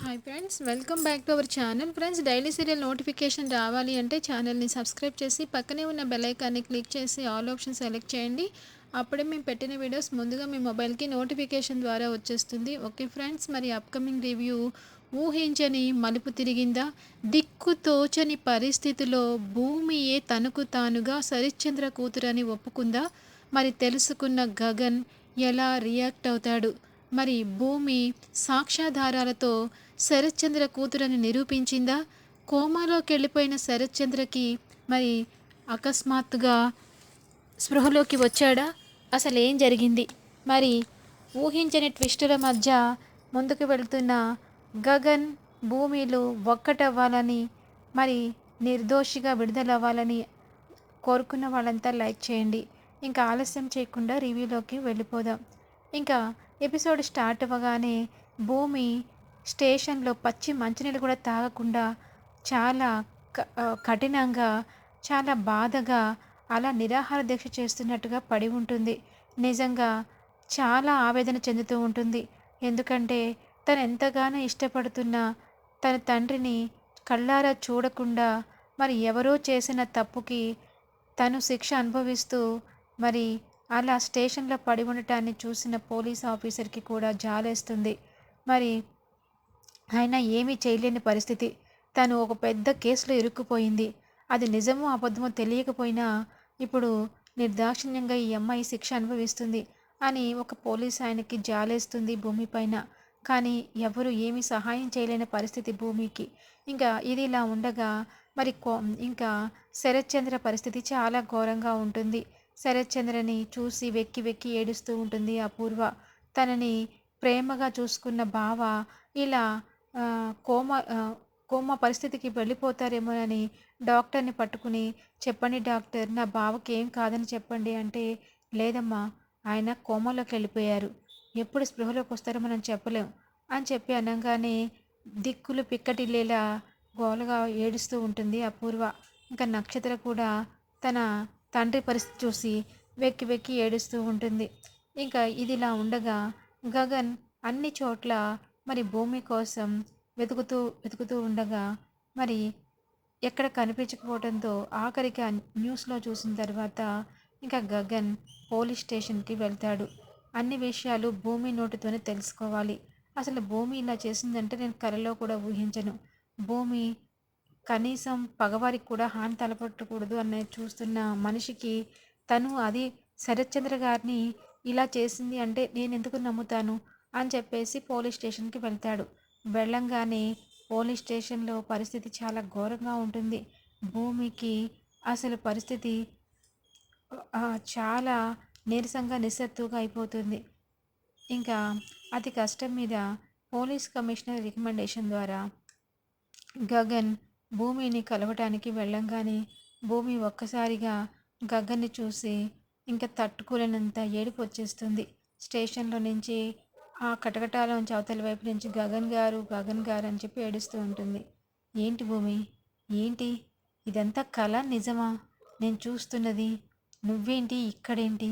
Hi friends welcome back to our channel friends daily serial notification రావాలి అంటే ఛానల్ని subscribe చేసి పక్కనే ఉన్న బెల్ ఐకాన్ని క్లిక్ చేసి ఆల్ ఆప్షన్ సెలెక్ట్ చేయండి. అప్పుడే మేము పెట్టిన వీడియోస్ ముందుగా మీ మొబైల్కి నోటిఫికేషన్ ద్వారా వచ్చేస్తుంది. ఓకే ఫ్రెండ్స్ మరి అప్కమింగ్ రివ్యూ ఊహించని మలుపు తిరిగిందా? దిక్కు తోచని పరిస్థితిలో భూమియే తనకు తానుగా సరిశ్చంద్ర కూతురని ఒప్పుకుందా? మరి తెలుసుకున్న గగన్ ఎలా రియాక్ట్ అవుతాడు? మరి భూమి సాక్ష్యాధారాలతో శరత్చంద్ర కూతురని నిరూపించిందా? కోమాలోకి వెళ్ళిపోయిన శరత్చంద్రకి మరి అకస్మాత్తుగా స్పృహలోకి వచ్చాడా? అసలు ఏం జరిగింది? మరి ఊహించని ట్విస్టుల మధ్య ముందుకు వెళ్తున్న గగన్ భూమిలో ఒక్కటవ్వాలని మరి నిర్దోషిగా విడుదలవ్వాలని కోరుకున్న వాళ్ళంతా లైక్ చేయండి. ఇంకా ఆలస్యం చేయకుండా రివ్యూలోకి వెళ్ళిపోదాం. ఇంకా ఎపిసోడ్ స్టార్ట్ అవ్వగానే భూమి స్టేషన్లో పచ్చి మంచినీళ్ళు కూడా తాగకుండా చాలా క- కఠినంగా చాలా బాధగా అలా నిరాహార దీక్ష చేస్తున్నట్టుగా పడి ఉంటుంది. నిజంగా చాలా ఆవేదన చెందుతూ ఉంటుంది. ఎందుకంటే తను ఎంతగానో ఇష్టపడుతున్న తన తండ్రిని కళ్ళారా చూడకుండా మరి ఎవరో చేసిన తప్పుకి తను శిక్ష అనుభవిస్తూ మరి అలా స్టేషన్లో పడి ఉండటాన్ని చూసిన పోలీస్ ఆఫీసర్కి కూడా జాలేస్తుంది. మరి అయినా ఏమీ చేయలేని పరిస్థితి. తను ఒక పెద్ద కేసులో ఇరుక్కుపోయింది. అది నిజమో అబద్ధమో తెలియకపోయినా ఇప్పుడు నిర్దాక్షిణ్యంగా ఈ అమ్మాయి శిక్ష అనుభవిస్తుంది అని ఒక పోలీస్ ఆయనకి జాలేస్తుంది భూమిపైన. కానీ ఎవరు ఏమీ సహాయం చేయలేని పరిస్థితి భూమికి. ఇంకా ఇది ఇలా ఉండగా మరి కో ఇంకా శరత్చంద్ర పరిస్థితి చాలా ఘోరంగా ఉంటుంది. శరత్చంద్రని చూసి వెక్కి వెక్కి ఏడుస్తూ ఉంటుంది అపూర్వ. తనని ప్రేమగా చూసుకున్న బావ ఇలా కోమ కోమ పరిస్థితికి వెళ్ళిపోతారేమోనని డాక్టర్ని పట్టుకుని చెప్పండి డాక్టర్ నా బావకి ఏం కాదని చెప్పండి అంటే లేదమ్మా ఆయన కోమలోకి వెళ్ళిపోయారు. ఎప్పుడు స్పృహలోకి వస్తారో మనం చెప్పలేం అని చెప్పి అనగానే దిక్కులు పిక్కటిల్లేలా గోలగా ఏడుస్తూ ఉంటుంది అపూర్వ. ఇంకా నక్షత్ర కూడా తన తండ్రి పరిస్థితి చూసి వెక్కి వెక్కి ఏడుస్తూ ఉంటుంది. ఇంకా ఇదిలా ఉండగా గగన్ అన్ని చోట్ల మరి భూమి కోసం వెతుకుతూ వెతుకుతూ ఉండగా మరి ఎక్కడ కనిపించకపోవడంతో ఆఖరికి ఆ న్యూస్లో చూసిన తర్వాత ఇంకా గగన్ పోలీస్ స్టేషన్కి వెళ్తాడు. అన్ని విషయాలు భూమి నోటితోనే తెలుసుకోవాలి. అసలు భూమి ఇలా చేసిందంటే నేను కలలో కూడా ఊహించను. భూమి కనీసం పగవారికి కూడా హాని తలపెట్టకూడదు అనే చూస్తున్న మనిషికి తను అది శరత్చంద్ర గారిని ఇలా చేసింది అంటే నేను ఎందుకు నమ్ముతాను అని చెప్పేసి పోలీస్ స్టేషన్కి వెళ్తాడు. వెళ్ళంగానే పోలీస్ స్టేషన్లో పరిస్థితి చాలా ఘోరంగా ఉంటుంది. భూమికి అసలు పరిస్థితి చాలా నీరసంగా నిస్సత్తుగా అయిపోతుంది. ఇంకా అతి కష్టం మీద పోలీస్ కమిషనర్ రికమెండేషన్ ద్వారా గగన్ భూమిని కలవటానికి వెళ్ళంగానే భూమి ఒక్కసారిగా గగ్గని చూసి ఇంకా తట్టుకోలేనంత ఏడుపు వచ్చేస్తుంది. స్టేషన్లో నుంచి ఆ కటకటాలోంచి అవతల వైపు నుంచి గగన్ గారు గగన్ గారు అని చెప్పి ఏడుస్తూ ఉంటుంది. ఏంటి భూమి? ఏంటి? ఇదంతా కళ నిజమా? నేను చూస్తున్నది నువ్వేంటి? ఇక్కడేంటి?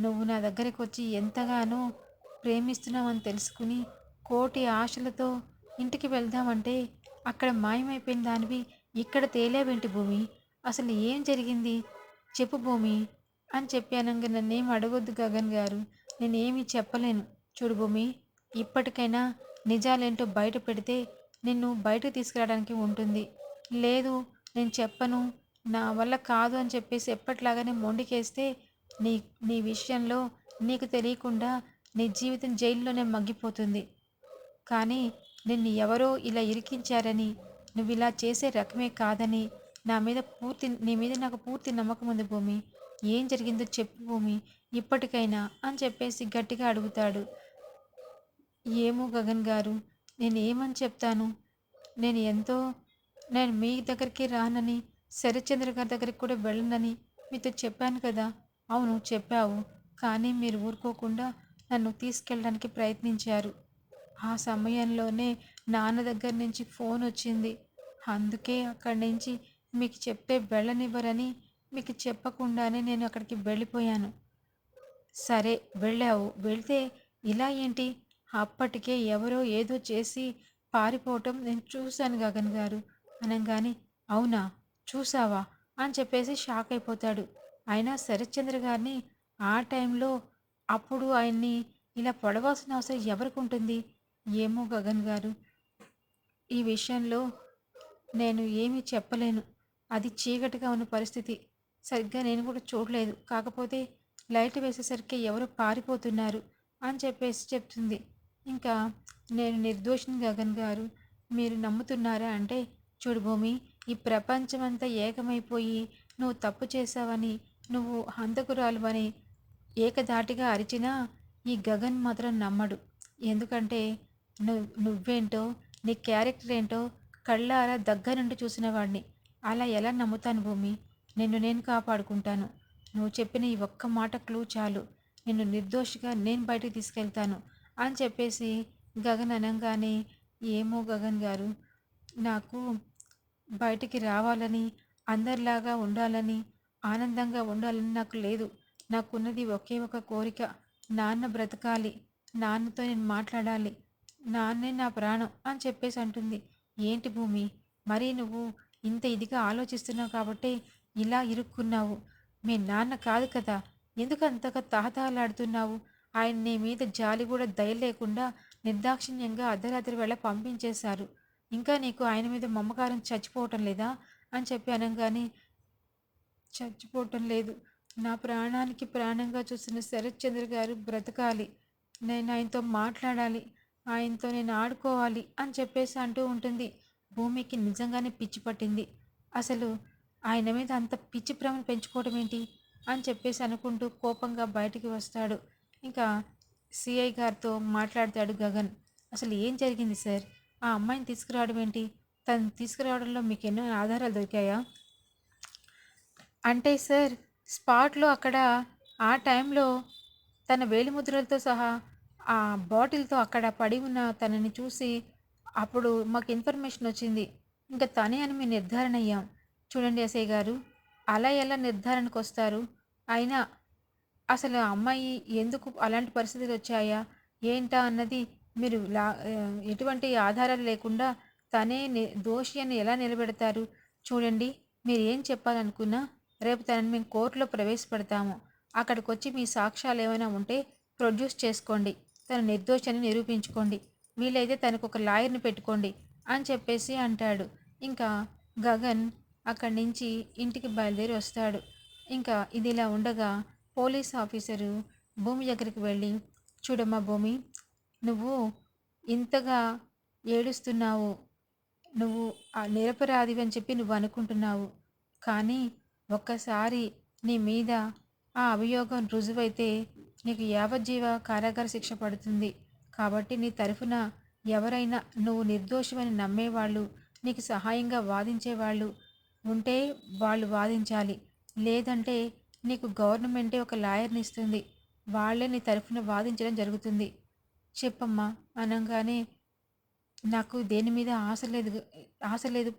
నువ్వు నా దగ్గరికి వచ్చి ఎంతగానో ప్రేమిస్తున్నావని తెలుసుకుని కోటి ఆశలతో ఇంటికి వెళ్దామంటే అక్కడ మాయమైపోయిన దానివి ఇక్కడ తేలేవేంటి భూమి? అసలు ఏం జరిగింది? చెప్పు భూమి అని చెప్పి నన్నేం అడగొద్దు గగన్ గారు. నేనేమీ చెప్పలేను. చూడు భూమి ఇప్పటికైనా నిజాలేంటో బయట పెడితే నిన్ను బయటకు తీసుకురావడానికి ఉంటుంది. లేదు నేను చెప్పను. నా వల్ల కాదు అని చెప్పేసి ఎప్పటిలాగానే మొండికేస్తే నీ నీ విషయంలో నీకు తెలియకుండా నీ జీవితం జైల్లోనే మగ్గిపోతుంది. కానీ నిన్ను ఎవరో ఇలా ఇరికించారని నువ్వు ఇలా చేసే రకమే కాదని నా మీద పూర్తి నీ మీద నాకు పూర్తి నమ్మకం ఉంది భూమి. ఏం జరిగిందో చెప్పు భూమి ఇప్పటికైనా అని చెప్పేసి గట్టిగా అడుగుతాడు. ఏమో గగన్ గారు నేను ఏమని చెప్తాను? నేను ఎంతో నేను మీ దగ్గరికి రానని శరత్చంద్ర గారి దగ్గరికి కూడా వెళ్ళనని మీతో చెప్పాను కదా. అవును చెప్పావు. కానీ మీరు ఊరుకోకుండా నన్ను తీసుకెళ్ళడానికి ప్రయత్నించారు. ఆ సమయంలోనే నాన్న దగ్గర నుంచి ఫోన్ వచ్చింది. అందుకే అక్కడి నుంచి మీకు చెప్తే వెళ్ళనివ్వరని మీకు చెప్పకుండానే నేను అక్కడికి వెళ్ళిపోయాను. సరే వెళ్ళావు. వెళ్తే ఇలా ఏంటి? అప్పటికే ఎవరో ఏదో చేసి పారిపోవటం నేను చూశాను గగన్ గారు. అనగానే అవునా? చూసావా అని చెప్పేసి షాక్ అయిపోతాడు. అయినా శరత్చంద్ర గారిని ఆ టైంలో అప్పుడు ఆయన్ని ఇలా పొడవాల్సిన అవసరం ఎవరికి ఉంటుంది? ఏమో గగన్ గారు. ఈ విషయంలో నేను ఏమీ చెప్పలేను. అది చీకటిగా ఉన్న పరిస్థితి. సరిగ్గా నేను కూడా చూడలేదు. కాకపోతే లైట్ వేసేసరికి ఎవరు పారిపోతున్నారు అని చెప్పేసి చెప్తుంది. ఇంకా నేను నిర్దోషిని గగన్ గారు. మీరు నమ్ముతున్నారా అంటే చూడు భూమి ఈ ప్రపంచమంతా ఏకమైపోయి నువ్వు తప్పు చేశావని నువ్వు హంతకురాలువని ఏకధాటిగా అరిచినా ఈ గగన్ మాత్రం నమ్మడు. ఎందుకంటే నువ్వు నువ్వేంటో నీ క్యారెక్టర్ ఏంటో కళ్ళారా దగ్గర నుండి చూసిన వాడిని అలా ఎలా నమ్ముతాను భూమి? నిన్ను నేను కాపాడుకుంటాను. నువ్వు చెప్పిన ఈ ఒక్క మాట క్లూ చాలు. నిన్ను నిర్దోషిగా నేను బయటికి తీసుకెళ్తాను అని చెప్పేసి గగన్ అనగానే ఏమో గగన్ గారు నాకు బయటికి రావాలని అందరిలాగా ఉండాలని ఆనందంగా ఉండాలని నాకు లేదు. నాకున్నది ఒకే ఒక కోరిక. నాన్న బ్రతకాలి. నాన్నతో నేను మాట్లాడాలి. నాన్నే నా ప్రాణం అని చెప్పేసి అంటుంది. ఏంటి భూమి? మరీ నువ్వు ఇంత ఇదిగా ఆలోచిస్తున్నావు కాబట్టి ఇలా ఇరుక్కున్నావు. మీ నాన్న కాదు కదా? ఎందుకు అంతగా తహతహలాడుతున్నావు? ఆయన నీ మీద జాలి కూడా దయ లేకుండా నిర్దాక్షిణ్యంగా అర్ధరాత్రి వేళ పంపించేశారు. ఇంకా నీకు ఆయన మీద మమ్మకారం చచ్చిపోవటం లేదా? అని చెప్పి అనగానే చచ్చిపోవటం లేదు. నా ప్రాణానికి ప్రాణంగా చూసిన శరత్చంద్ర గారు బ్రతకాలి. నేను ఆయనతో మాట్లాడాలి. ఆయనతో నేను ఆడుకోవాలి అని చెప్పేసి అంటూ ఉంటుంది. భూమికి నిజంగానే పిచ్చి పట్టింది. అసలు ఆయన మీద అంత పిచ్చి ప్రేమను పెంచుకోవడం ఏంటి? అని చెప్పేసి అనుకుంటూ కోపంగా బయటికి వస్తాడు. ఇంకా సిఐ గారితో మాట్లాడతాడు గగన్. అసలు ఏం జరిగింది సార్? ఆ అమ్మాయిని తీసుకురావడం ఏంటి? తను తీసుకురావడంలో మీకు ఎన్నో ఆధారాలు దొరికాయా? అంటే సార్ స్పాట్లో అక్కడ ఆ టైంలో తన వేలిముద్రలతో సహా ఆ బాటిల్తో అక్కడ పడి ఉన్న తనని చూసి అప్పుడు మాకు ఇన్ఫర్మేషన్ వచ్చింది. ఇంకా తనే అని మేము నిర్ధారణ అయ్యాం. చూడండి ఎస్ఐ గారు అలా ఎలా నిర్ధారణకు వస్తారు? అయినా అసలు ఆ అమ్మాయి ఎందుకు అలాంటి పరిస్థితులు వచ్చాయా? ఏంటా అన్నది మీరు లా ఎటువంటి ఆధారాలు లేకుండా తనే దోషి అని ఎలా నిలబెడతారు? చూడండి మీరు ఏం చెప్పాలనుకున్నా రేపు తనని మేము కోర్టులో ప్రవేశపెడతాము. అక్కడికి వచ్చి మీ సాక్ష్యాలు ఏమైనా ఉంటే ప్రొడ్యూస్ చేసుకోండి. తన నిర్దోషాన్ని నిరూపించుకోండి. వీలైతే తనకు ఒక లాయర్ని పెట్టుకోండి అని చెప్పేసి అంటాడు. ఇంకా గగన్ అక్కడి నుంచి ఇంటికి బయలుదేరి వస్తాడు. ఇంకా ఇది ఇలా ఉండగా పోలీస్ ఆఫీసరు భూమి దగ్గరికి వెళ్ళి చూడమ్మా భూమి నువ్వు ఇంతగా ఏడుస్తున్నావు. నువ్వు ఆ నిరపరాధివి అని చెప్పి నువ్వు అనుకుంటున్నావు. కానీ ఒక్కసారి నీ మీద ఆ అభియోగం రుజువైతే నీకు యావజ్జీవ కారాగార శిక్ష పడుతుంది. కాబట్టి నీ తరఫున ఎవరైనా నువ్వు నిర్దోషమని నమ్మేవాళ్ళు నీకు సహాయంగా వాదించేవాళ్ళు ఉంటే వాళ్ళు వాదించాలి. లేదంటే నీకు గవర్నమెంటే ఒక లాయర్ని ఇస్తుంది. వాళ్ళే నీ తరఫున వాదించడం జరుగుతుంది. చెప్పమ్మా అనగానే నాకు దేని మీద ఆశ లేదు ఆశ లేదు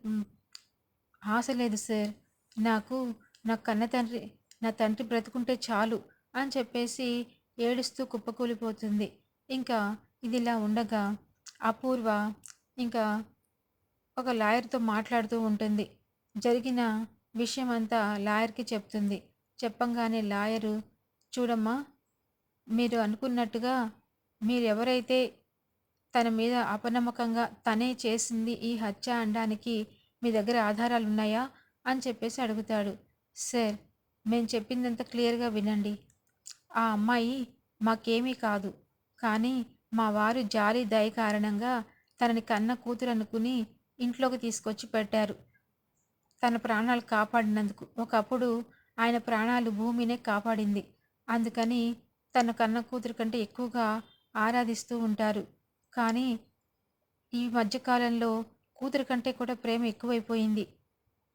ఆశ లేదు సార్. నాకు నా కన్న తండ్రి నా తండ్రి బ్రతుకుంటే చాలు అని చెప్పేసి ఏడుస్తూ కుప్పకూలిపోతుంది. ఇంకా ఇది ఇలా ఉండగా అపూర్వ ఇంకా ఒక లాయర్తో మాట్లాడుతూ ఉంటుంది. జరిగిన విషయం అంతా లాయర్కి చెప్తుంది. చెప్పంగానే లాయరు చూడమ్మా మీరు అనుకున్నట్టుగా మీరు ఎవరైతే తన మీద అపనమ్మకంగా తనే చేసింది ఈ హత్య అనడానికి మీ దగ్గర ఆధారాలు ఉన్నాయా అని చెప్పేసి అడుగుతాడు. సార్ మేము చెప్పిందంత క్లియర్గా వినండి. ఆ అమ్మాయి మాకేమీ కాదు. కానీ మా వారు జాలి దయ కారణంగా తనని కన్న కూతురు అనుకుని ఇంట్లోకి తీసుకొచ్చి పెట్టారు. తన ప్రాణాలు కాపాడినందుకు. ఒకప్పుడు ఆయన ప్రాణాలు భూమినే కాపాడింది. అందుకని తన కన్న కూతురు కంటే ఎక్కువగా ఆరాధిస్తూ ఉంటారు. కానీ ఈ మధ్యకాలంలో కూతురు కంటే కూడా ప్రేమ ఎక్కువైపోయింది.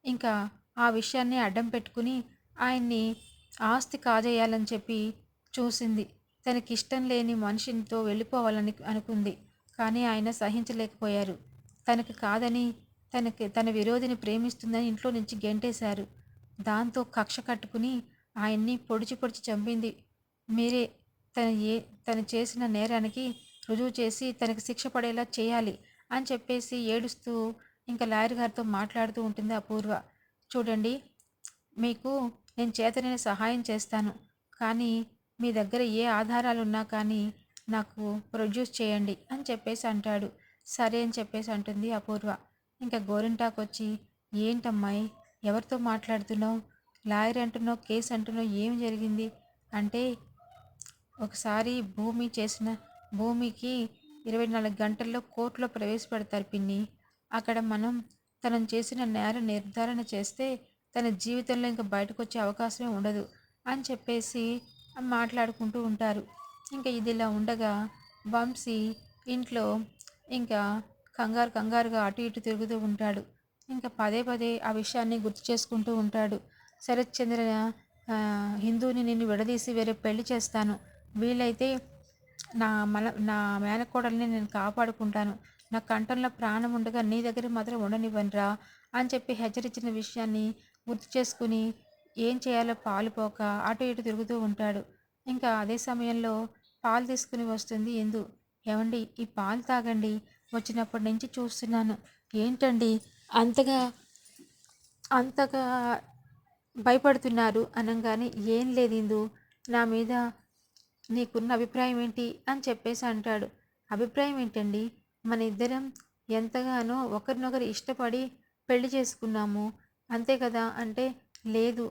ఇంకా ఆ విషయాన్ని అడ్డం పెట్టుకుని ఆయన్ని ఆస్తి కాజేయాలని చెప్పి చూసింది. తనకిష్టం లేని మనిషితో వెళ్ళిపోవాలని అనుకుంది. కానీ ఆయన సహించలేకపోయారు. తనకు కాదని తనకి తన విరోధిని ప్రేమిస్తుందని ఇంట్లో నుంచి గెంటేశారు. దాంతో కక్ష కట్టుకుని ఆయన్ని పొడిచి పొడిచి చంపింది. మీరే తన ఏ తను చేసిన నేరానికి రుజువు చేసి తనకి శిక్ష పడేలా చేయాలి అని చెప్పేసి ఏడుస్తూ ఇంకా లాయర్ గారితో మాట్లాడుతూ ఉంటుంది అపూర్వ. చూడండి మీకు నేను చేతనైన సహాయం చేస్తాను. కానీ మీ దగ్గర ఏ ఆధారాలు ఉన్నా కానీ నాకు ప్రొడ్యూస్ చేయండి అని చెప్పేసి అంటాడు. సరే అని చెప్పేసి అంటుంది అపూర్వ. ఇంకా గోరింటాకు వచ్చి ఏంటమ్మాయి? ఎవరితో మాట్లాడుతున్నావు? లాయర్ అంటున్నావు కేసు అంటున్నావు ఏం జరిగింది? అంటే ఒకసారి భూమి చేసిన భూమికి ఇరవై నాలుగు గంటల్లో కోర్టులో ప్రవేశపెడతారు పిన్ని. అక్కడ మనం తనను చేసిన నేర నిర్ధారణ చేస్తే తన జీవితంలో ఇంకా బయటకు వచ్చే అవకాశమే ఉండదు అని చెప్పేసి మాట్లాడుకుంటూ ఉంటారు. ఇంకా ఇది ఇలా ఉండగా వంశీ ఇంట్లో ఇంకా కంగారు కంగారుగా అటు ఇటు తిరుగుతూ ఉంటాడు. ఇంకా పదే పదే ఆ విషయాన్ని గుర్తు చేసుకుంటూ ఉంటాడు. శరత్ చంద్ర హిందూని నేను విడదీసి వేరే పెళ్ళి చేస్తాను. వీలైతే నా మన నా మేనకోడల్ని నేను కాపాడుకుంటాను. నా కంఠంలో ప్రాణం ఉండగా నీ దగ్గర మాత్రం ఉండనివ్వండిరా అని చెప్పి హెచ్చరించిన విషయాన్ని గుర్తు చేసుకుని ఏం చేయాలో పాలుపోక అటు ఇటు తిరుగుతూ ఉంటాడు. ఇంకా అదే సమయంలో పాలు తీసుకుని వస్తుంది ఎందు. ఏమండి ఈ పాలు తాగండి. వచ్చినప్పటి నుంచి చూస్తున్నాను. ఏంటండి? అంతగా అంతగా భయపడుతున్నారు అనగానే ఏం లేదు ఇందు నా మీద నీకున్న అభిప్రాయం ఏంటి? అని చెప్పేసి అంటాడు. అభిప్రాయం ఏంటండి? మన ఇద్దరం ఎంతగానో ఒకరినొకరు ఇష్టపడి పెళ్ళి చేసుకున్నాము. అంతే కదా? అంటే లేదు.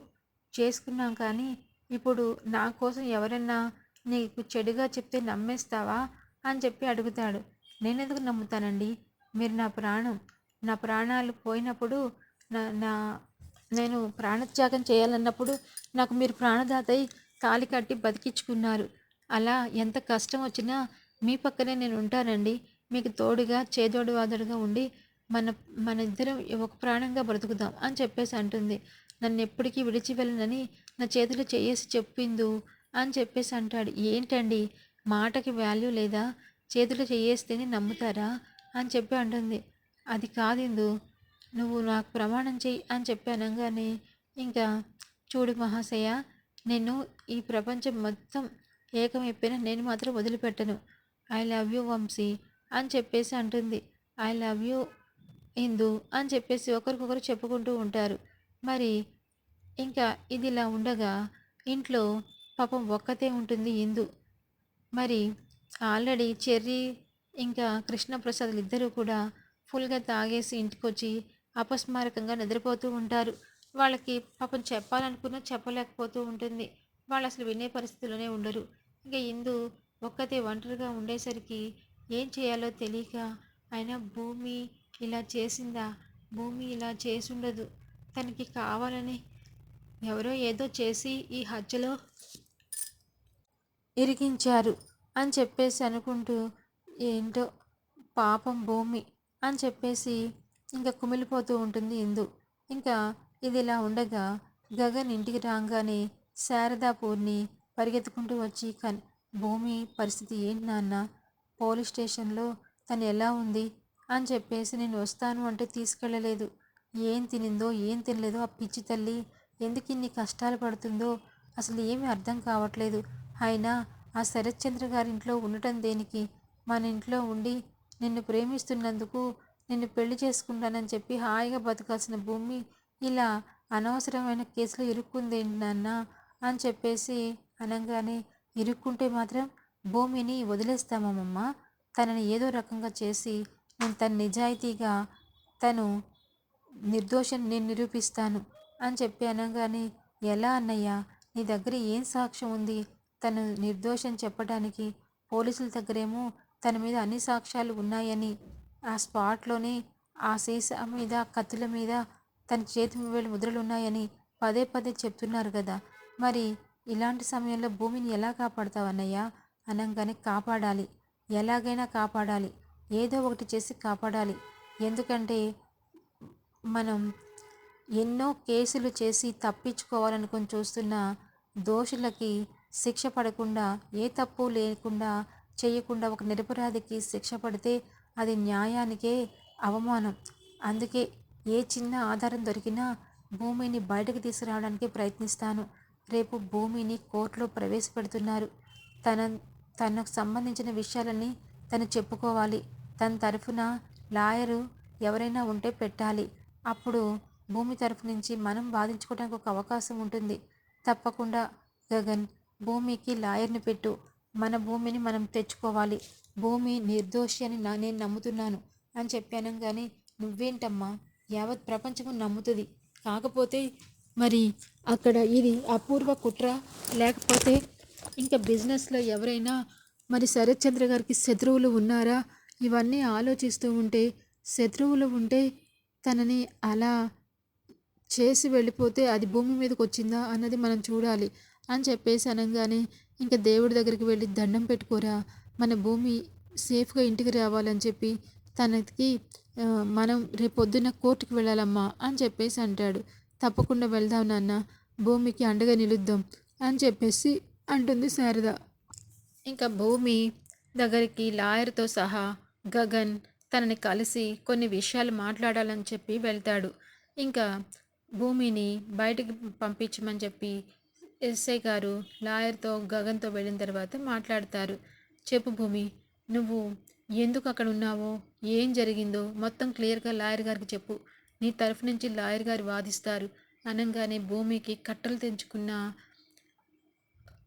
చేసుకున్నాం కానీ ఇప్పుడు నా కోసం ఎవరన్నా నీకు చెడుగా చెప్తే నమ్మేస్తావా? అని చెప్పి అడుగుతాడు. నేను ఎందుకు నమ్ముతానండి? మీరు నా ప్రాణం. నా ప్రాణాలు పోయినప్పుడు నా నా నేను ప్రాణత్యాగం చేయాలన్నప్పుడు నాకు మీరు ప్రాణదాతై తాలి కట్టి బతికించుకున్నారు అలా ఎంత కష్టం వచ్చినా మీ పక్కనే నేను ఉంటానండి. మీకు తోడుగా చేదోడు వాదడుగా ఉండి మన మన ఇద్దరం ఒక ప్రాణంగా బ్రతుకుదాం అని చెప్పేసి అంటుంది. నన్ను ఎప్పటికీ విడిచి వెళ్ళనని నా చేతిలో చేయేసి చెప్పిందు అని చెప్పేసి అంటాడు. ఏంటండి? మాటకి వాల్యూ లేదా? చేతిలో చేయేస్తేనే నమ్ముతారా? అని చెప్పి అంటుంది. అది కాదిందు. నువ్వు నాకు ప్రమాణం చెయ్యి అని చెప్పి అనగానే ఇంకా చూడు మహాశయ నేను ఈ ప్రపంచం మొత్తం ఏకమైపోయినా నేను మాత్రం వదిలిపెట్టను. ఐ లవ్ యూ వంశీ అని చెప్పేసి అంటుంది. ఐ లవ్ యూ ఇందు అని చెప్పేసి ఒకరికొకరు చెప్పుకుంటూ ఉంటారు. మరి ఇంకా ఇది ఇలా ఉండగా ఇంట్లో పాపం ఒక్కతే ఉంటుంది ఇందు. మరి ఆల్రెడీ చెర్రీ ఇంకా కృష్ణప్రసాద్లు ఇద్దరూ కూడా ఫుల్గా తాగేసి ఇంటికి వచ్చి అపస్మారకంగా నిద్రపోతూ ఉంటారు. వాళ్ళకి పాపం చెప్పాలనుకున్నా చెప్పలేకపోతూ ఉంటుంది. వాళ్ళు అసలు వినే పరిస్థితిలోనే ఉండరు. ఇంకా ఇందు ఒక్కతే ఒంటరిగా ఉండేసరికి ఏం చేయాలో తెలియక అయినా భూమి ఇలా చేసిందా? భూమి ఇలా చేసుండదు. తనకి కావాలని ఎవరో ఏదో చేసి ఈ హత్యలో ఇరిగించారు అని చెప్పేసి అనుకుంటూ ఏంటో పాపం భూమి అని చెప్పేసి ఇంకా కుమిలిపోతూ ఉంటుంది ఇందు. ఇంకా ఇది ఇలా ఉండగా గగన్ ఇంటికి రాగానే శారదాపూర్ని పరిగెత్తుకుంటూ వచ్చి కన్ భూమి పరిస్థితి ఏంటి నాన్న? పోలీస్ స్టేషన్లో తను ఎలా ఉంది? అని చెప్పేసి నేను వస్తాను అంటే తీసుకెళ్ళలేదు. ఏం తినిందో ఏం తినలేదో ఆ పిచ్చి తల్లి ఎందుకు ఇన్ని కష్టాలు పడుతుందో అసలు ఏమీ అర్థం కావట్లేదు. అయినా ఆ శరత్చంద్ర గారి ఇంట్లో ఉండటం దేనికి? మన ఇంట్లో ఉండి నిన్ను ప్రేమిస్తున్నందుకు నిన్ను పెళ్ళి చేసుకుంటానని చెప్పి హాయిగా బతకాల్సిన భూమి ఇలా అనవసరమైన కేసులో ఇరుక్కుందేంటి నాన్న అని చెప్పేసి అనగానే ఇరుక్కుంటే మాత్రం భూమిని వదిలేస్తామమ్మమ్మ తనని ఏదో రకంగా చేసి తన నిజాయితీగా తను నిర్దోషం నేను నిరూపిస్తాను అని చెప్పి అనగానే ఎలా అన్నయ్య నీ దగ్గర ఏం సాక్ష్యం ఉంది? తను నిర్దోషం చెప్పడానికి పోలీసుల దగ్గరేమో తన మీద అన్ని సాక్ష్యాలు ఉన్నాయని ఆ స్పాట్లోనే ఆ సీసా మీద కత్తుల మీద తన చేతి వేలు ముద్రలు ఉన్నాయని పదే పదే చెప్తున్నారు కదా. మరి ఇలాంటి సమయంలో భూమిని ఎలా కాపాడతావన్నయ్యా అనగానే కాపాడాలి. ఎలాగైనా కాపాడాలి. ఏదో ఒకటి చేసి కాపాడాలి. ఎందుకంటే మనం ఎన్నో కేసులు చేసి తప్పించుకోవాలనుకొని చూస్తున్న దోషులకి శిక్ష పడకుండా ఏ తప్పు లేకుండా చేయకుండా ఒక నిరపరాధికి శిక్ష పడితే అది న్యాయానికే అవమానం. అందుకే ఏ చిన్న ఆధారం దొరికినా భూమిని బయటకు తీసుకురావడానికి ప్రయత్నిస్తాను. రేపు భూమిని కోర్టులో ప్రవేశపెడుతున్నారు. తన తనకు సంబంధించిన విషయాలని తను చెప్పుకోవాలి. తన తరఫున లాయరు ఎవరైనా ఉంటే పెట్టాలి. అప్పుడు భూమి తరఫు నుంచి మనం వాదించుకోవడానికి ఒక అవకాశం ఉంటుంది. తప్పకుండా గగన్ భూమికి లాయర్ని పెట్టు. మన భూమిని మనం తెచ్చుకోవాలి. భూమి నిర్దోషి అని నా నేను నమ్ముతున్నాను అని చెప్పాను కానీ నువ్వేంటమ్మా? యావత్ ప్రపంచము నమ్ముతుంది. కాకపోతే మరి అక్కడ ఇది అపూర్వ కుట్ర. లేకపోతే ఇంకా బిజినెస్లో ఎవరైనా మరి శరత్చంద్ర గారికి శత్రువులు ఉన్నారా? ఇవన్నీ ఆలోచిస్తూ ఉంటే శత్రువులు ఉంటే తనని అలా చేసి వెళ్ళిపోతే అది భూమి మీదకి వచ్చిందా అన్నది మనం చూడాలి అని చెప్పేసి అనగానే ఇంకా దేవుడి దగ్గరికి వెళ్ళి దండం పెట్టుకోరా మన భూమి సేఫ్గా ఇంటికి రావాలని చెప్పి తనకి మనం రేపు పొద్దున్న కోర్టుకి వెళ్ళాలమ్మా అని చెప్పేసి అంటాడు. తప్పకుండా వెళ్దాం నాన్న భూమికి అండగా నిలుద్దాం అని చెప్పేసి అంటుంది శారద. ఇంకా భూమి దగ్గరికి లాయర్తో సహా గగన్ తనని కలిసి కొన్ని విషయాలు మాట్లాడాలని చెప్పి వెళ్తాడు. ఇంకా భూమిని బయటకు పంపించమని చెప్పి ఎస్ఐ గారు లాయర్తో గగన్తో వెళ్ళిన తర్వాత మాట్లాడతారు. చెప్పు భూమి నువ్వు ఎందుకు అక్కడ ఉన్నావో ఏం జరిగిందో మొత్తం క్లియర్గా లాయర్ గారికి చెప్పు. నీ తరఫు నుంచి లాయర్ గారు వాదిస్తారు. అనగానే భూమికి కట్టలు తెంచుకున్న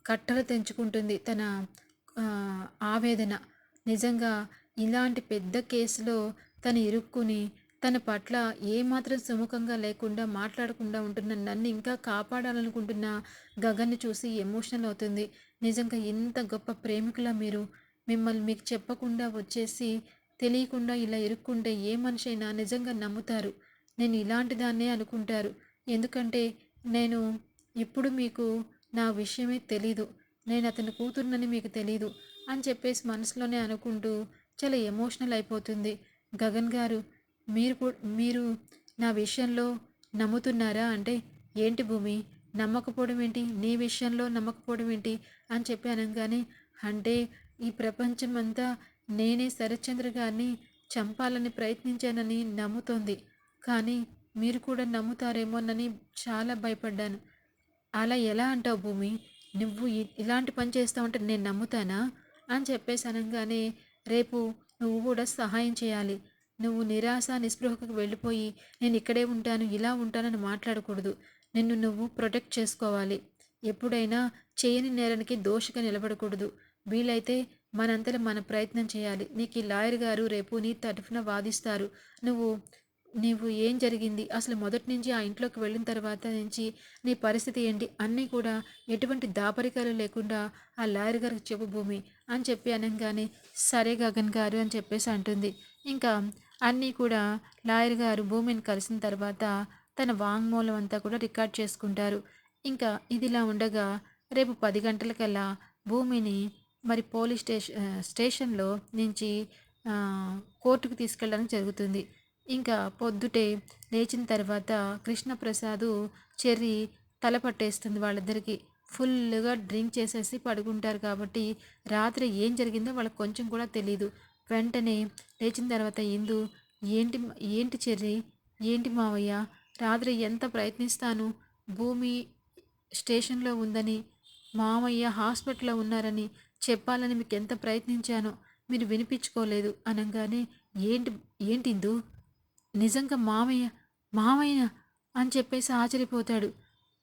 కట్టలు తెంచుకుంటుంది తన ఆవేదన. నిజంగా ఇలాంటి పెద్ద కేసులో తను ఇరుక్కుని తన పట్ల ఏమాత్రం సుముఖంగా లేకుండా మాట్లాడకుండా ఉంటున్న నన్ను ఇంకా కాపాడాలనుకుంటున్న గగన్ని చూసి ఎమోషనల్ అవుతుంది. నిజంగా ఇంత గొప్ప ప్రేమికులా మీరు. మిమ్మల్ని మీకు చెప్పకుండా వచ్చేసి తెలియకుండా ఇలా ఇరుక్కుంటే ఏ మనిషి అయినా నిజంగా నమ్ముతారు. నేను ఇలాంటి దాన్నే అనుకుంటారు. ఎందుకంటే నేను ఇప్పుడు మీకు నా విషయమే తెలీదు. నేను అతని కూతురునని మీకు తెలీదు అని చెప్పేసి మనసులోనే అనుకుంటూ చాలా ఎమోషనల్ అయిపోతుంది. గగన్ గారు మీరు మీరు నా విషయంలో నమ్ముతున్నారా అంటే ఏంటి భూమి? నమ్మకపోవడం ఏంటి? నీ విషయంలో నమ్మకపోవడం ఏంటి? అని చెప్పి అనగానే అంటే ఈ ప్రపంచం అంతా నేనే శరత్చంద్ర గారిని చంపాలని ప్రయత్నించానని నమ్ముతోంది. కానీ మీరు కూడా నమ్ముతారేమోనని చాలా భయపడ్డాను. అలా ఎలా అంటావు భూమి? నువ్వు ఇలాంటి పని చేస్తావంటే నేను నమ్ముతానా? అని చెప్పేసి అనగానే రేపు నువ్వు కూడా సహాయం చేయాలి. నువ్వు నిరాశ నిస్పృహకు వెళ్ళిపోయి నేను ఇక్కడే ఉంటాను ఇలా ఉంటానని మాట్లాడకూడదు. నిన్ను నువ్వు ప్రొటెక్ట్ చేసుకోవాలి. ఎప్పుడైనా చేయని నేరానికి దోషిగా నిలబడకూడదు. వీలైతే మనంతలో మన ప్రయత్నం చేయాలి. నీకు ఈ లాయర్ గారు రేపు నీ తరఫున వాదిస్తారు. నువ్వు నీవు ఏం జరిగింది? అసలు మొదటి నుంచి ఆ ఇంట్లోకి వెళ్ళిన తర్వాత నుంచి నీ పరిస్థితి ఏంటి? అన్నీ కూడా ఎటువంటి దాపరికాలు లేకుండా ఆ లాయర్ గారికి చెప్పు భూమి అని చెప్పి అనగానే సరే గగన్ గారు అని చెప్పేసి అంటుంది. ఇంకా అన్నీ కూడా లాయర్ గారు భూమిని కలిసిన తర్వాత తన వాంగ్మూలం అంతా కూడా రికార్డ్ చేసుకుంటారు. ఇంకా ఇదిలా ఉండగా రేపు పది గంటలకల్లా భూమిని మరి పోలీస్ స్టేషన్ స్టేషన్లో నుంచి కోర్టుకు తీసుకెళ్ళడానికి జరుగుతుంది. ఇంకా పొద్దుటే లేచిన తర్వాత కృష్ణప్రసాద్ చెర్రి తల పట్టేస్తుంది వాళ్ళిద్దరికి. ఫుల్గా డ్రింక్ చేసేసి పడుకుంటారు కాబట్టి రాత్రి ఏం జరిగిందో వాళ్ళకి కొంచెం కూడా తెలియదు వెంటనే లేచిన తర్వాత ఇందు ఏంటి ఏంటి చెర్రి? ఏంటి మావయ్య? రాత్రి ఎంత ప్రయత్నిస్తాను? భూమి స్టేషన్లో ఉందని మామయ్య హాస్పిటల్లో ఉన్నారని చెప్పాలని మీకు ఎంత ప్రయత్నించానో మీరు వినిపించుకోలేదు అనగానే ఏంటి ఏంటి ఇందు? నిజంగా మామయ్య మామయ్య అని చెప్పేసి ఆశ్చర్యపోతాడు.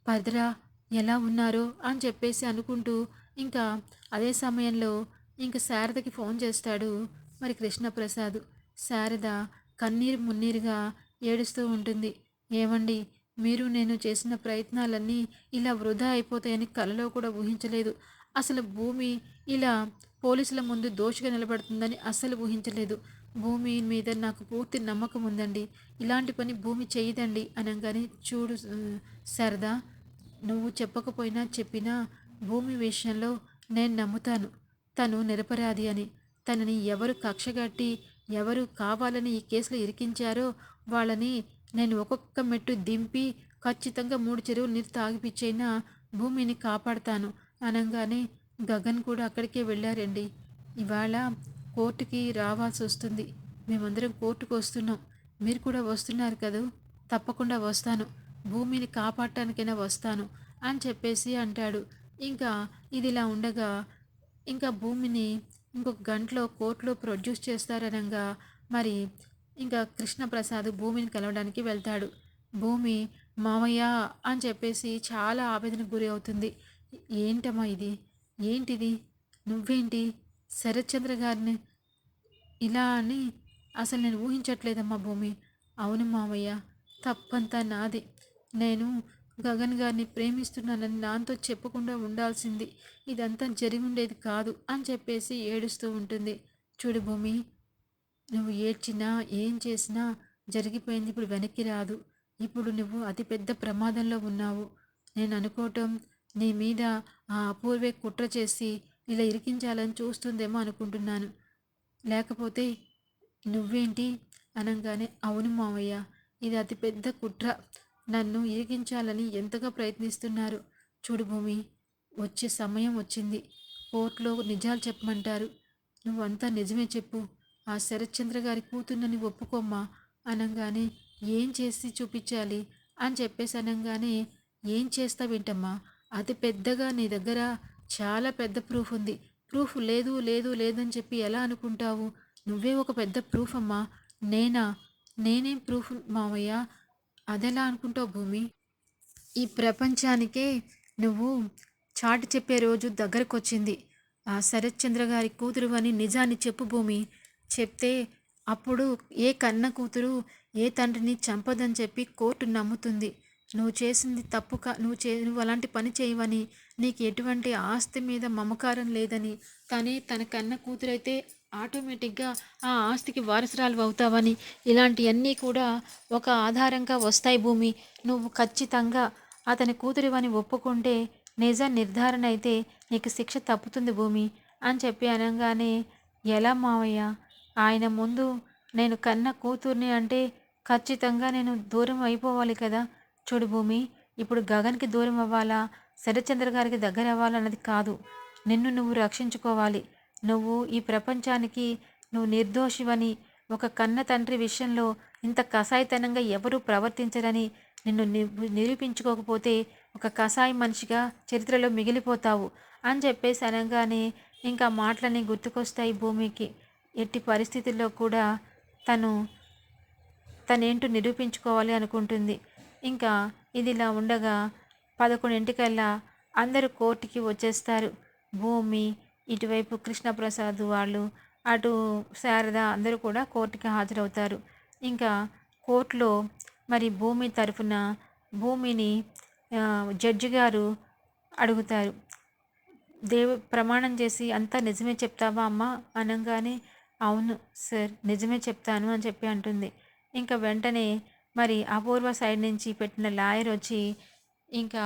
భద్రా ఎలా ఉన్నారో? అని చెప్పేసి అనుకుంటూ ఇంకా అదే సమయంలో ఇంకా శారదకి ఫోన్ చేస్తాడు మరి కృష్ణప్రసాద్. శారద కన్నీరు మున్నీరుగా ఏడుస్తూ ఉంటుంది. ఏమండి మీరు నేను చేసిన ప్రయత్నాలన్నీ ఇలా వృధా అయిపోతాయని కలలో కూడా ఊహించలేదు. అసలు భూమి ఇలా పోలీసుల ముందు దోషిగా నిలబడుతుందని అస్సలు ఊహించలేదు. భూమి మీద నాకు పూర్తి నమ్మకం ఉందండి. ఇలాంటి పని భూమి చేయదండి అనగానే చూడు సరదా. నువ్వు చెప్పకపోయినా చెప్పినా భూమి విషయంలో నేను నమ్ముతాను. తను నిరపరాధి అని. తనని ఎవరు కక్షగట్టి ఎవరు కావాలని ఈ కేసులో ఇరికించారో వాళ్ళని నేను ఒక్కొక్క మెట్టు దింపి ఖచ్చితంగా మూడు చెరువులు నీరు తాగిపిచ్చైనా భూమిని కాపాడతాను. అనగానే గగన్ కూడా అక్కడికే వెళ్ళారండి. ఇవాళ కోర్టుకి రావాల్సి వస్తుంది. మేమందరం కోర్టుకు వస్తున్నాం మీరు కూడా వస్తున్నారు కదూ? తప్పకుండా వస్తాను. భూమిని కాపాడటానికైనా వస్తాను అని చెప్పేసి అంటాడు. ఇంకా ఇది ఇలా ఉండగా ఇంకా భూమిని ఇంకొక గంటలో కోర్టులో ప్రొడ్యూస్ చేస్తారనగా మరి ఇంకా కృష్ణప్రసాద్ భూమిని కలవడానికి వెళ్తాడు. భూమి మామయ్య అని చెప్పేసి చాలా ఆవేదనకు గురి అవుతుంది. ఏంటమ్మా ఇది? ఏంటిది? నువ్వేంటి? శరత్చంద్ర గారిని ఇలా అని అసలు నేను ఊహించట్లేదమ్మా భూమి. అవును మామయ్య తప్పంతా నాది. నేను గగన్ గారిని ప్రేమిస్తున్నానని నాతో చెప్పకుండా ఉండాల్సింది ఇదంతా జరిగి ఉండేది కాదు అని చెప్పేసి ఏడుస్తూ ఉంటుంది. చూడు భూమి నువ్వు ఏడ్చినా ఏం చేసినా జరిగిపోయింది ఇప్పుడు వెనక్కి రాదు. ఇప్పుడు నువ్వు అతిపెద్ద ప్రమాదంలో ఉన్నావు. నేను అనుకోవటం నీ మీద ఆ అపూర్వే కుట్ర చేసి ఇలా ఇరికించాలని చూస్తుందేమో అనుకుంటున్నాను. లేకపోతే నువ్వేంటి? అనగానే అవును మావయ్య ఇది అతిపెద్ద కుట్ర. నన్ను ఇరికించాలని ఎంతగా ప్రయత్నిస్తున్నారు? చూడు భూమి వచ్చే సమయం వచ్చింది. కోర్టులో నిజాలు చెప్పమంటారు. నువ్వంతా నిజమే చెప్పు. ఆ శరత్చంద్ర గారి కూతున్నని ఒప్పుకోమ్మా. అనగానే ఏం చేసి చూపించాలి? అని చెప్పేసి అనగానే ఏం చేస్తావేంటమ్మా? అతి పెద్దగా నీ దగ్గర చాలా పెద్ద ప్రూఫ్ ఉంది. ప్రూఫ్ లేదు లేదు లేదని చెప్పి ఎలా అనుకుంటావు? నువ్వే ఒక పెద్ద ప్రూఫ్ అమ్మా. నేనా? నేనేం ప్రూఫ్ మావయ్య? అదెలా అనుకుంటావు భూమి? ఈ ప్రపంచానికే నువ్వు చాటి చెప్పే రోజు దగ్గరకు వచ్చింది ఆ శరత్చంద్ర గారి కూతురు అని నిజాన్ని చెప్పు భూమి. చెప్తే అప్పుడు ఏ కన్న కూతురు ఏ తండ్రిని చంపదని చెప్పి కోర్టు నమ్ముతుంది. నువ్వు చేసింది తప్పు కా నువ్వు చే నువ్వు అలాంటి పని చేయవని నీకు ఎటువంటి ఆస్తి మీద మమకారం లేదని తనే తన కన్న కూతురైతే ఆటోమేటిక్గా ఆ ఆస్తికి వారసురాలు అవుతావని ఇలాంటివన్నీ కూడా ఒక ఆధారంగా వస్తాయి భూమి. నువ్వు ఖచ్చితంగా అతని కూతురివని ఒప్పుకుంటే నిజ నిర్ధారణ అయితే నీకు శిక్ష తప్పుతుంది భూమి అని చెప్పి అనగానే ఎలా మావయ్య? ఆయన ముందు నేను కన్న కూతుర్ని అంటే ఖచ్చితంగా నేను దూరం అయిపోవాలి కదా? చూడు భూమి ఇప్పుడు గగన్కి దూరం అవ్వాలా? శరత్చంద్ర గారికి దగ్గర అవ్వాలన్నది కాదు. నిన్ను నువ్వు రక్షించుకోవాలి. నువ్వు ఈ ప్రపంచానికి నువ్వు నిర్దోషివని ఒక కన్న తండ్రి విషయంలో ఇంత కషాయితనంగా ఎవరూ ప్రవర్తించరని నిన్ను ని- నిరూపించుకోకపోతే ఒక కషాయి మనిషిగా చరిత్రలో మిగిలిపోతావు అని చెప్పేసి అనగానే ఇంకా మాటలని గుర్తుకొస్తాయి భూమికి. ఎట్టి పరిస్థితుల్లో కూడా తను తనేంటో నిరూపించుకోవాలి అనుకుంటుంది. ఇంకా ఇది ఇలా ఉండగా పదకొండింటికల్లా అందరూ కోర్టుకి వచ్చేస్తారు. భూమి ఇటువైపు కృష్ణప్రసాద్ వాళ్ళు అటు శారద అందరూ కూడా కోర్టుకి హాజరవుతారు. ఇంకా కోర్టులో మరి భూమి తరఫున భూమిని జడ్జి గారు అడుగుతారు. దేవ ప్రమాణం చేసి అంతా నిజమే చెప్తావా అమ్మ? అనగానే అవును సార్ నిజమే చెప్తాను అని చెప్పి అంటుంది. ఇంకా వెంటనే మరి అపూర్వ సైడ్ నుంచి పెట్టిన లాయర్ వచ్చి ఇంకా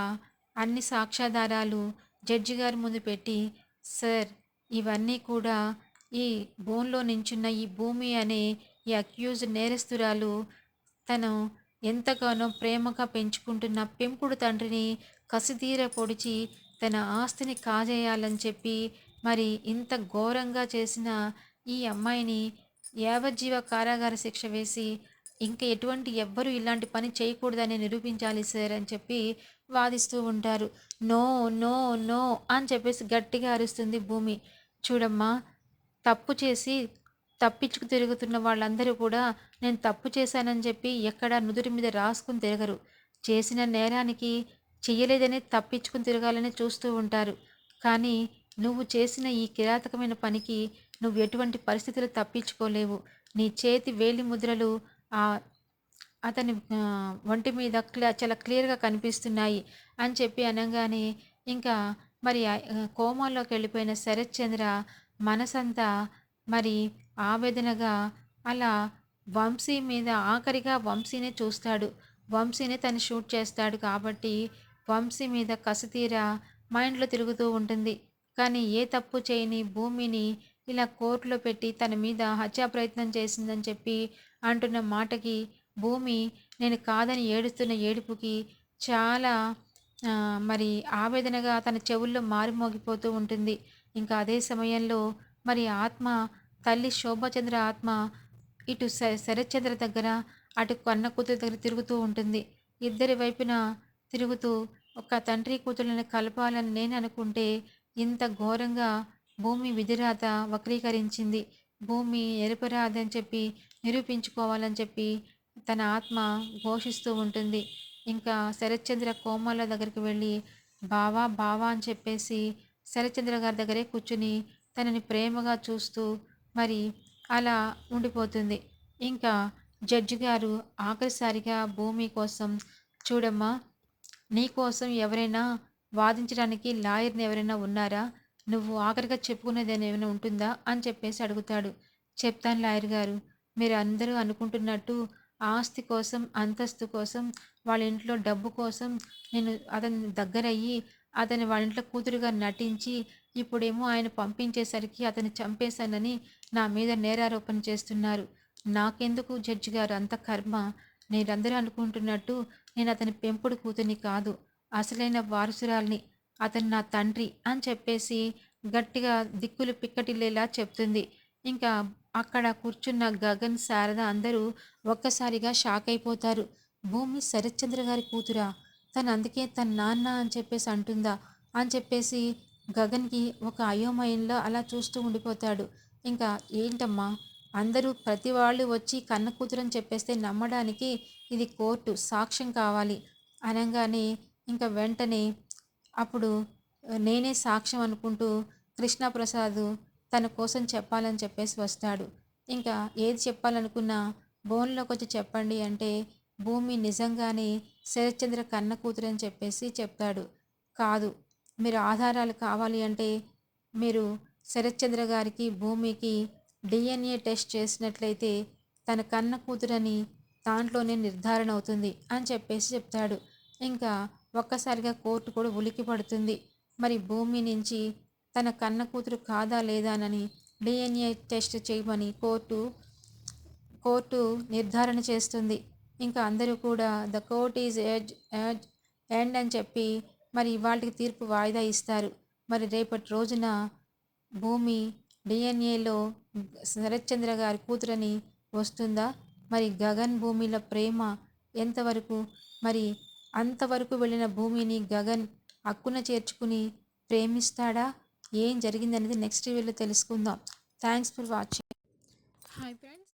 అన్ని సాక్ష్యాధారాలు జడ్జి గారి ముందు పెట్టి సార్ ఇవన్నీ కూడా ఈ బోన్లో నించున్న ఈ భూమి అనే ఈ అక్యూజ్ నేరస్తురాలు తను ఎంతగానో ప్రేమగా పెంచుకుంటున్న పెంపుడు తండ్రిని కసిదీర పొడిచి తన ఆస్తిని కాజేయాలని చెప్పి మరి ఇంత ఘోరంగా చేసిన ఈ అమ్మాయిని యావజ్జీవ కారాగార శిక్ష వేసి ఇంకా ఎటువంటి ఎవ్వరూ ఇలాంటి పని చేయకూడదని నిరూపించాలి సార్ అని చెప్పి వాదిస్తూ ఉంటారు. నో నో నో అని చెప్పేసి గట్టిగా అరుస్తుంది భూమి. చూడమ్మా తప్పు చేసి తప్పించుకు తిరుగుతున్న వాళ్ళందరూ కూడా నేను తప్పు చేశానని చెప్పి ఎక్కడ నుదుటి మీద రాసుకుని తిరగరు. చేసిన నేరానికి చెయ్యలేదని తప్పించుకుని తిరగాలని చూస్తూ ఉంటారు. కానీ నువ్వు చేసిన ఈ కిరాతకమైన పనికి నువ్వు ఎటువంటి పరిస్థితులు తప్పించుకోలేవు. నీ చేతి వేలి ముద్రలు ఆ అతని ఒంటి మీద చాలా క్లియర్గా కనిపిస్తున్నాయి అని చెప్పి అనగానే ఇంకా మరి ఆ, కోమాలోకి వెళ్ళిపోయిన శరత్ చంద్ర మనసంతా మరి ఆవేదనగా అలా వంశీ మీద ఆఖరిగా వంశీనే చూస్తాడు. వంశీనే తను షూట్ చేస్తాడు కాబట్టి వంశీ మీద కసితీరా మైండ్లో తిరుగుతూ ఉంటుంది. కానీ ఏ తప్పు చేయని భూమిని ఇలా కోర్టులో పెట్టి తన మీద హత్యా ప్రయత్నం చేసిందని చెప్పి అంటున్న మాటకి భూమి నేను కాదని ఏడుస్తున్న ఏడుపుకి చాలా మరి ఆవేదనగా తన చెవుల్లో మారుమోగిపోతూ ఉంటుంది. ఇంకా అదే సమయంలో మరి ఆత్మ తల్లి శోభచంద్ర ఆత్మ ఇటు శ- శరత్చంద్ర దగ్గర అటు కన్న కూతురు దగ్గర తిరుగుతూ ఉంటుంది. ఇద్దరి వైపున తిరుగుతూ ఒక తండ్రి కూతురుని కలపాలని నేను అనుకుంటే ఇంత ఘోరంగా భూమి విధిరాత వక్రీకరించింది. భూమి ఎరుపరాదని చెప్పి నిరూపించుకోవాలని చెప్పి తన ఆత్మ ఘోషిస్తూ ఉంటుంది. ఇంకా శరత్చంద్ర కోమాల దగ్గరికి వెళ్ళి బావా బావా అని చెప్పేసి శరత్చంద్ర గారి దగ్గరే కూర్చుని తనని ప్రేమగా చూస్తూ మరి అలా ఉండిపోతుంది. ఇంకా జడ్జి గారు ఆఖరిసారిగా భూమి కోసం చూడమ్మా నీ కోసం ఎవరైనా వాదించడానికి లాయర్ని ఎవరైనా ఉన్నారా? నువ్వు ఆఖరిగా చెప్పుకునేది ఏమైనా ఉంటుందా అని చెప్పేసి అడుగుతాడు. చెప్తాను లాయర్ గారు మీరు అందరూ అనుకుంటున్నట్టు ఆస్తి కోసం అంతస్తు కోసం వాళ్ళ ఇంట్లో డబ్బు కోసం నేను అతని దగ్గరయ్యి అతని వాళ్ళ ఇంట్లో కూతురుగా నటించి ఇప్పుడేమో ఆయన పంపించేసరికి అతను చంపేశానని నా మీద నేరారోపణ చేస్తున్నారు. నాకెందుకు జడ్జి గారు అంత కర్మ? నేనందరూ అనుకుంటున్నట్టు నేను అతని పెంపుడు కూతుర్ని కాదు అసలైన వారసురాల్ని. అతను నా తండ్రి అని చెప్పేసి గట్టిగా దిక్కులు పిక్కటిల్లేలా చెప్తుంది. ఇంకా అక్కడ కూర్చున్న గగన్ శారద అందరూ ఒక్కసారిగా షాక్ అయిపోతారు. భూమి శరత్చంద్ర గారి కూతురా? తను అందుకే తన నాన్న అని చెప్పేసి అంటుందా? అని చెప్పేసి గగన్కి ఒక అయోమయంలో అలా చూస్తూ ఉండిపోతాడు. ఇంకా ఏంటమ్మా? అందరూ ప్రతి వాళ్ళు వచ్చి కన్న కూతురని చెప్పేస్తే నమ్మడానికి ఇది కోర్టు సాక్ష్యం కావాలి. అనగానే ఇంకా వెంటనే అప్పుడు నేనే సాక్ష్యం అనుకుంటూ కృష్ణప్రసాద్ తన కోసం చెప్పాలని చెప్పేసి వస్తాడు. ఇంకా ఏది చెప్పాలనుకున్నా బోన్లోకి వచ్చి చెప్పండి అంటే భూమి నిజంగానే శరత్చంద్ర కన్న కూతురు అని చెప్పేసి చెప్తాడు. కాదు మీరు ఆధారాలు కావాలి అంటే మీరు శరత్చంద్ర గారికి భూమికి డిఎన్ఏ టెస్ట్ చేసినట్లయితే తన కన్న కూతురని దాంట్లోనే నిర్ధారణ అవుతుంది అని చెప్పేసి చెప్తాడు. ఇంకా ఒక్కసారిగా కోర్టు కూడా ఉలికి పడుతుంది. మరి భూమి నుంచి తన కన్న కూతురు కాదా లేదానని డిఎన్ఏ టెస్ట్ చేయమని కోర్టు కోర్టు నిర్ధారణ చేస్తుంది. ఇంకా అందరూ కూడా ద కోర్ట్ ఈజ్ ఎడ్ ఎడ్ ఎండ్ అని చెప్పి మరి ఇవాళకి తీర్పు వాయిదా ఇస్తారు. మరి రేపటి రోజున భూమి డిఎన్ఏలో శరత్చంద్ర గారి కూతురని వస్తుందా? మరి గగన్ భూమిల ప్రేమ ఎంతవరకు? మరి అంతవరకు వెళ్ళిన భూమిని గగన్ హక్కున చేర్చుకుని ప్రేమిస్తాడా? ఏం జరిగిందనేది నెక్స్ట్ వీడియోలో తెలుసుకుందాం. Thanks for watching hi friends